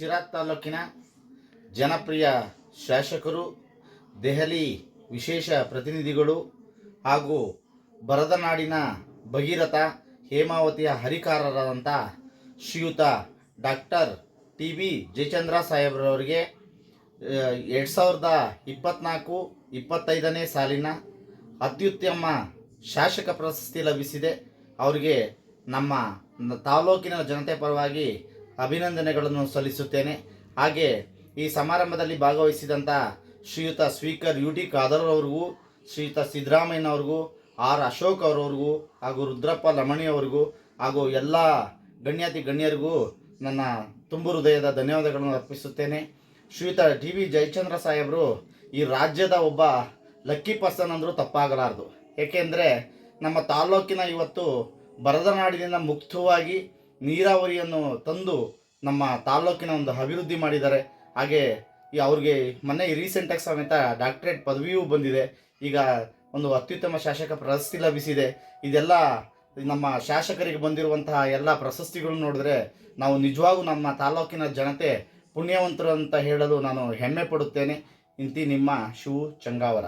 ಶಿರಾ ತಾಲೂಕಿನ ಜನಪ್ರಿಯ ಶಾಸಕರು, ದೆಹಲಿ ವಿಶೇಷ ಪ್ರತಿನಿಧಿಗಳು ಹಾಗೂ ಬರದನಾಡಿನ ಭಗೀರಥ, ಹೇಮಾವತಿಯ ಹರಿಕಾರರಾದಂಥ ಶ್ರೀಯುತ ಡಾಕ್ಟರ್ ಟಿ ವಿ ಜಯಚಂದ್ರ ಸಾಹೇಬ್ರವರಿಗೆ ಎರಡು ಸಾವಿರದ ಇಪ್ಪತ್ತ್ನಾಲ್ಕು ಇಪ್ಪತ್ತೈದನೇ ಸಾಲಿನ ಅತ್ಯುತ್ತಮ ಶಾಸಕ ಪ್ರಶಸ್ತಿ ಲಭಿಸಿದೆ. ಅವರಿಗೆ ನಮ್ಮ ತಾಲೂಕಿನ ಜನತೆ ಪರವಾಗಿ ಅಭಿನಂದನೆಗಳನ್ನು ಸಲ್ಲಿಸುತ್ತೇನೆ. ಹಾಗೆ ಈ ಸಮಾರಂಭದಲ್ಲಿ ಭಾಗವಹಿಸಿದಂಥ ಶ್ರೀಯುತ ಸ್ಪೀಕರ್ ಯು ಟಿ ಖಾದರ್ ಅವ್ರಿಗೂ, ಶ್ರೀಯುತ ಸಿದ್ದರಾಮಯ್ಯನವ್ರಿಗೂ ಆರ್. ಅಶೋಕ್ ಅವರವ್ರಿಗೂ, ಹಾಗೂ ರುದ್ರಪ್ಪ ಲಮಣಿ ಅವ್ರಿಗೂ, ಹಾಗೂ ಎಲ್ಲ ಗಣ್ಯಾತಿ ಗಣ್ಯರಿಗೂ ನನ್ನ ತುಂಬು ಹೃದಯದ ಧನ್ಯವಾದಗಳನ್ನು ಅರ್ಪಿಸುತ್ತೇನೆ. ಶ್ರೀಯುತ ಡಿ ವಿ. ಜಯಚಂದ್ರ ಸಾಹೇಬರು ಈ ರಾಜ್ಯದ ಒಬ್ಬ ಲಕ್ಕಿ ಪರ್ಸನ್ ಅಂದರೂ ತಪ್ಪಾಗಲಾರದು. ಏಕೆಂದರೆ ನಮ್ಮ ತಾಲೂಕಿನ ಇವತ್ತು ಬರದನಾಡಿನಿಂದ ಮುಕ್ತವಾಗಿ ನೀರಾವರಿಯನ್ನು ತಂದು ನಮ್ಮ ತಾಲೂಕಿನ ಒಂದು ಅಭಿವೃದ್ಧಿ ಮಾಡಿದ್ದಾರೆ. ಹಾಗೆ ಈ ಅವ್ರಿಗೆ ಮೊನ್ನೆ ರೀಸೆಂಟಾಗಿ ಸಮೇತ ಡಾಕ್ಟ್ರೇಟ್ ಪದವಿಯೂ ಬಂದಿದೆ. ಈಗ ಒಂದು ಅತ್ಯುತ್ತಮ ಶಾಸಕ ಪ್ರಶಸ್ತಿ ಲಭಿಸಿದೆ. ಇದೆಲ್ಲ ನಮ್ಮ ಶಾಸಕರಿಗೆ ಬಂದಿರುವಂತಹ ಎಲ್ಲ ಪ್ರಶಸ್ತಿಗಳನ್ನು ನೋಡಿದ್ರೆ ನಾವು ನಿಜವಾಗೂ ನಮ್ಮ ತಾಲೂಕಿನ ಜನತೆ ಪುಣ್ಯವಂತರು ಅಂತ ಹೇಳಲು ನಾನು ಹೆಮ್ಮೆ ಪಡುತ್ತೇನೆ. ಇಂತಿ ನಿಮ್ಮ ಶಿವು ಚಂಗಾವರ.